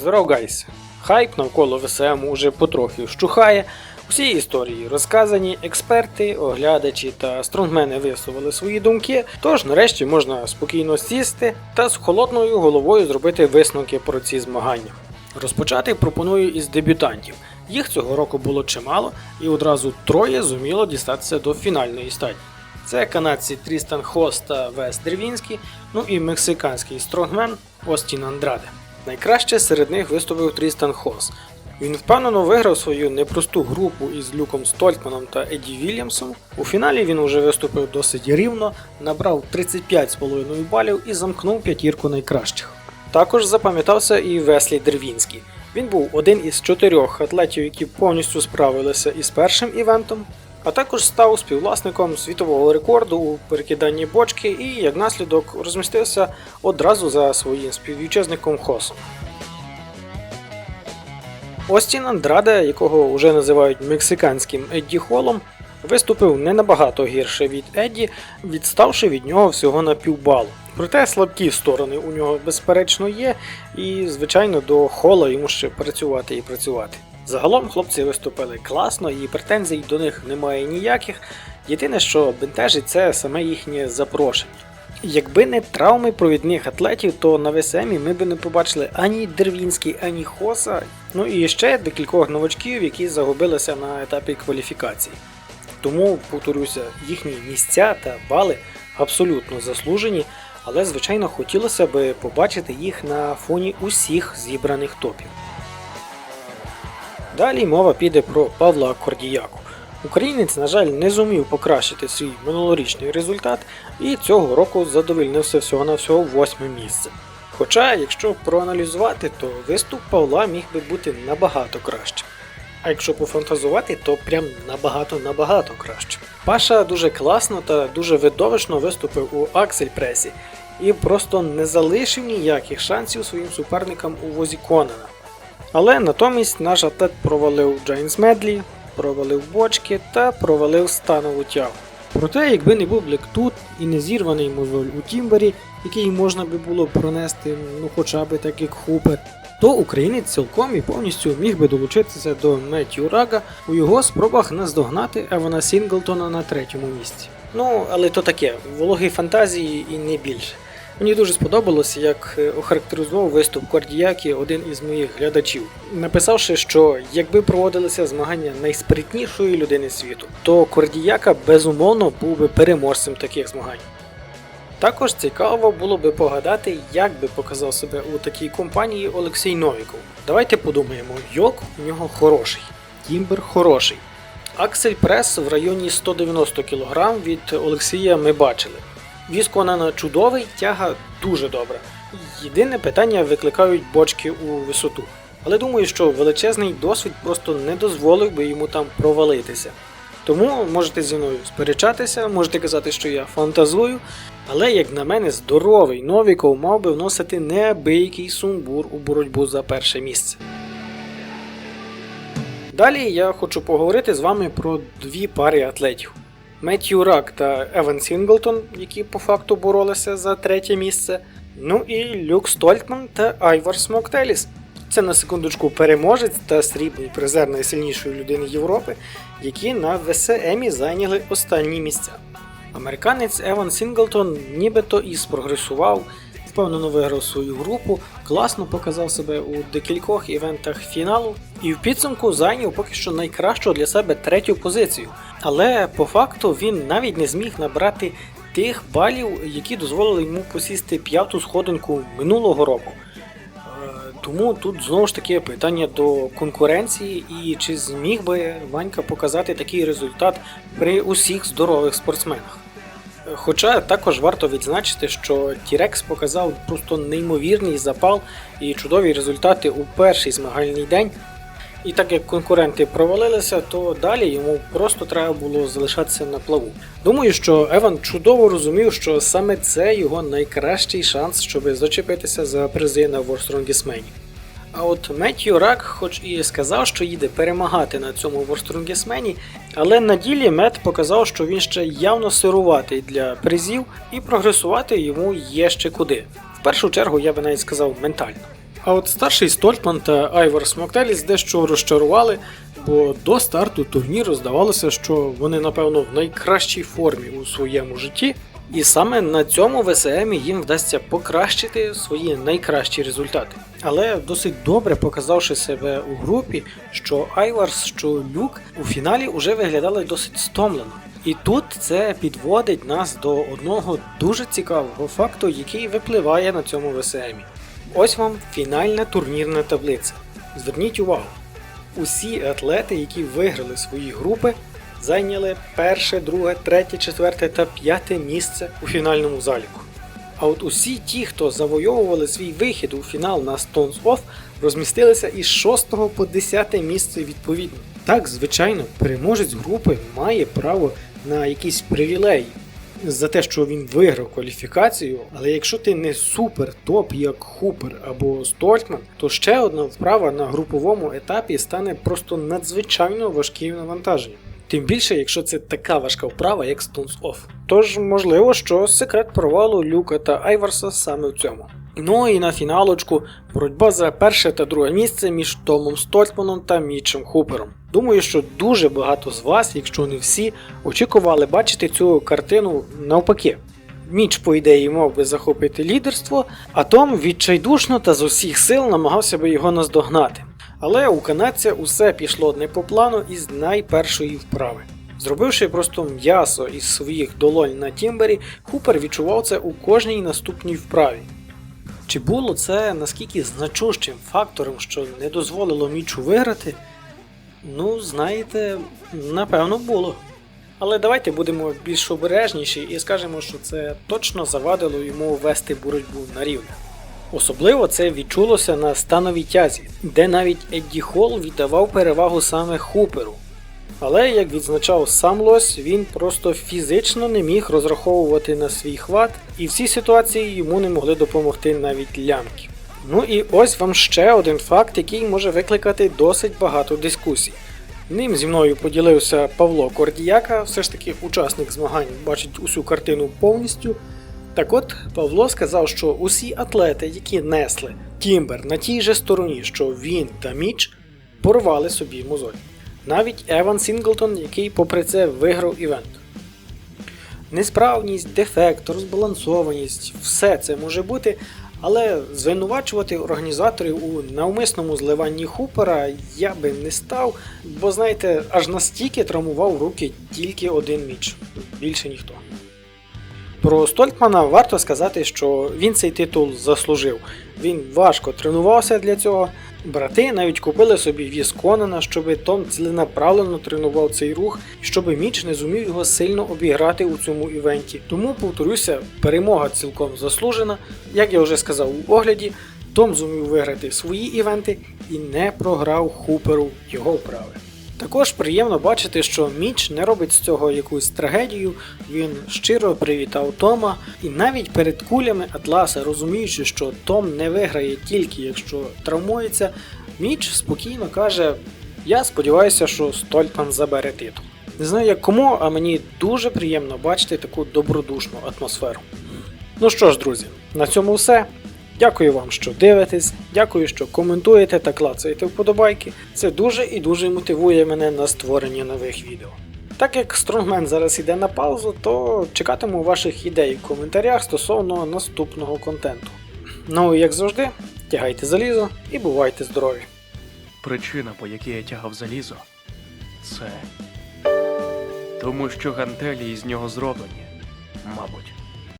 Здоров, гайс! Хайп навколо ВСМ уже потрохи вщухає. Усі історії розказані, експерти, оглядачі та стронгмени висловили свої думки. Тож нарешті можна спокійно сісти та з холодною головою зробити висновки про ці змагання. Розпочати пропоную із дебютантів. Їх цього року було чимало, і одразу троє зуміло дістатися до фінальної стадії. Це канадці Трістан Хос та Вес Дервінський, ну і мексиканський стронгмен Остін Андраде. Найкраще серед них виступив Трістан Хос. Він впевнено виграв свою непросту групу із Люком Стольтманом та Еді Вільямсом. У фіналі він уже виступив досить рівно, набрав 35,5 балів і замкнув п'ятірку найкращих. Також запам'ятався і Веслі Дервінський. Він був один із чотирьох атлетів, які повністю справилися із першим івентом, а також став співвласником світового рекорду у перекиданні бочки і, як наслідок, розмістився одразу за своїм співвітчизником Хосом. Остін Андраде, якого вже називають мексиканським Едді Холом, виступив не набагато гірше від Едді, відставши від нього всього на півбалу. Проте слабкі сторони у нього безперечно є, і, звичайно, до хола йому ще працювати і працювати. Загалом хлопці виступили класно, і претензій до них немає ніяких. Єдине, що бентежить, це саме їхнє запрошення. Якби не травми провідних атлетів, то на ВСМі ми би не побачили ані Дервінський, ані Хоса, ну і ще декількох новачків, які загубилися на етапі кваліфікації. Тому, повторюся, їхні місця та бали абсолютно заслужені, але звичайно хотілося би побачити їх на фоні усіх зібраних топів. Далі мова піде про Павла Кордіяку. Українець, на жаль, не зумів покращити свій минулорічний результат і цього року задовольнився всього на всього восьме місце. Хоча, якщо проаналізувати, то виступ Павла міг би бути набагато кращим. А якщо пофантазувати, то прям набагато-набагато краще. Паша дуже класно та дуже видовищно виступив у Аксель Пресі і просто не залишив ніяких шансів своїм суперникам у возі Конана. Але натомість наш атлет провалив Джейнс Медлі, провалив бочки та провалив станову тягу. Проте, якби не був тут і не зірваний мозоль у Тімбері, який можна би було пронести, ну хоча б так як Хупер, то українець цілком і повністю міг би долучитися до Меттью Рага у його спробах наздогнати Евана Сінглтона на третьому місці. Ну, але то таке, вологі фантазії і не більше. Мені дуже сподобалося, як е, охарактеризував виступ Кордіякі один із моїх глядачів, написавши, що якби проводилися змагання найспритнішої людини світу, то Кордіяка безумовно був би переможцем таких змагань. Також цікаво було би погадати, як би показав себе у такій компанії Олексій Новіков. Давайте подумаємо, йок у нього хороший, Тімбер хороший. Аксель Прес в районі 190 кг від Олексія ми бачили. Віз Конана чудовий, тяга дуже добра. Єдине питання викликають бочки у висоту. Але думаю, що величезний досвід просто не дозволив би йому там провалитися. Тому можете зі мною сперечатися, можете казати, що я фантазую, але, як на мене, здоровий Новіков мав би вносити неабиякий сумбур у боротьбу за перше місце. Далі я хочу поговорити з вами про дві пари атлетів. Меттью Рак та Еван Сінглтон, які по факту боролися за третє місце. Ну і Люк Стольтман та Айвар Смоктеліс. Це на секундочку переможець та срібний призер найсильнішої людини Європи, які на ВСМі зайняли останні місця. Американець Еван Сінглтон нібито і спрогресував, впевнено виграв свою групу, класно показав себе у декількох івентах фіналу і в підсумку зайняв поки що найкращу для себе третю позицію. Але по факту він навіть не зміг набрати тих балів, які дозволили йому посісти п'яту сходинку минулого року. Е, Тому тут знову ж таки питання до конкуренції і чи зміг би Ванька показати такий результат при усіх здорових спортсменах. Хоча також варто відзначити, що Тірекс показав просто неймовірний запал і чудові результати у перший змагальний день. І так як конкуренти провалилися, то далі йому просто треба було залишатися на плаву. Думаю, що Еван чудово розумів, що саме це його найкращий шанс, щоб зачепитися за призи на Man. А от Меттью Рак, хоч і сказав, що їде перемагати на цьому World але на ділі Мет показав, що він ще явно сируватий для призів, і прогресувати йому є ще куди. В першу чергу я би навіть сказав ментально. А от старший Стольтман та Айвар Смоктеліс дещо розчарували, бо до старту турніру здавалося, що вони, напевно, в найкращій формі у своєму житті, і саме на цьому ВСМ їм вдасться покращити свої найкращі результати. Але досить добре показавши себе у групі, що Айварс, що Люк у фіналі вже виглядали досить стомлено. І тут це підводить нас до одного дуже цікавого факту, який випливає на цьому ВСМі. Ось вам фінальна турнірна таблиця. Зверніть увагу, усі атлети, які виграли свої групи, зайняли перше, друге, третє, четверте та п'яте місце у фінальному заліку. А от усі ті, хто завойовували свій вихід у фінал на Stones Off, розмістилися із 6 по 10 місце відповідно. Так, звичайно, переможець групи має право на якісь привілеї за те, що він виграв кваліфікацію, але якщо ти не супер топ, як Хупер або Стольтман, то ще одна вправа на груповому етапі стане просто надзвичайно важким навантаженням. Тим більше, якщо це така важка вправа, як Stones Off. Тож, можливо, що секрет провалу Люка та Айварса саме в цьому. Ну і на фіналочку боротьба за перше та друге місце між Томом Стольтманом та Мічем Хупером. Думаю, що дуже багато з вас, якщо не всі, очікували бачити цю картину навпаки. Міч, по ідеї, мав би захопити лідерство, а Том відчайдушно та з усіх сил намагався би його наздогнати. Але у канадця усе пішло не по плану із найпершої вправи. Зробивши просто м'ясо із своїх долонь на тімбері, Хупер відчував це у кожній наступній вправі. Чи було це наскільки значущим фактором, що не дозволило Мічу виграти? Ну, знаєте, напевно, було. Але давайте будемо більш обережніші і скажемо, що це точно завадило йому вести боротьбу на рівних. Особливо це відчулося на становій тязі, де навіть Едді Холл віддавав перевагу саме Хуперу. Але, як відзначав сам Лось, він просто фізично не міг розраховувати на свій хват, і в цій ситуації йому не могли допомогти навіть лямки. Ну і ось вам ще один факт, який може викликати досить багато дискусій. Ним зі мною поділився Павло Кордіяка, все ж таки учасник змагань бачить усю картину повністю. Так от Павло сказав, що усі атлети, які несли Тімбер на тій же стороні, що він та Міч, порвали собі мозоль. Навіть Еван Сінглтон, який попри це виграв івент. Несправність, дефект, розбалансованість, все це може бути, але звинувачувати організаторів у навмисному зливанні хупера я би не став, бо знаєте, аж настільки травмував руки тільки один міч, більше ніхто. Про Стольтмана варто сказати, що він цей титул заслужив. Він важко тренувався для цього. Брати навіть купили собі віз щоб Том ціленаправленно тренував цей рух, щоб Міч не зумів його сильно обіграти у цьому івенті. Тому, повторюся, перемога цілком заслужена. Як я вже сказав у огляді, Том зумів виграти свої івенти і не програв Хуперу його вправи. Також приємно бачити, що Міч не робить з цього якусь трагедію, він щиро привітав Тома, і навіть перед кулями Атласа, розуміючи, що Том не виграє тільки якщо травмується, Міч спокійно каже: Я сподіваюся, що Стольтман забере титул. Не знаю як кому, а мені дуже приємно бачити таку добродушну атмосферу. Ну що ж, друзі, на цьому все. Дякую вам, що дивитесь, дякую, що коментуєте та клацаєте вподобайки. Це дуже і дуже мотивує мене на створення нових відео. Так як Стронгмен зараз йде на паузу, то чекатиму ваших ідей в коментарях стосовно наступного контенту. Ну і як завжди, тягайте залізо і бувайте здорові! Причина, по якій я тягав залізо, це тому, що гантелі із нього зроблені, мабуть.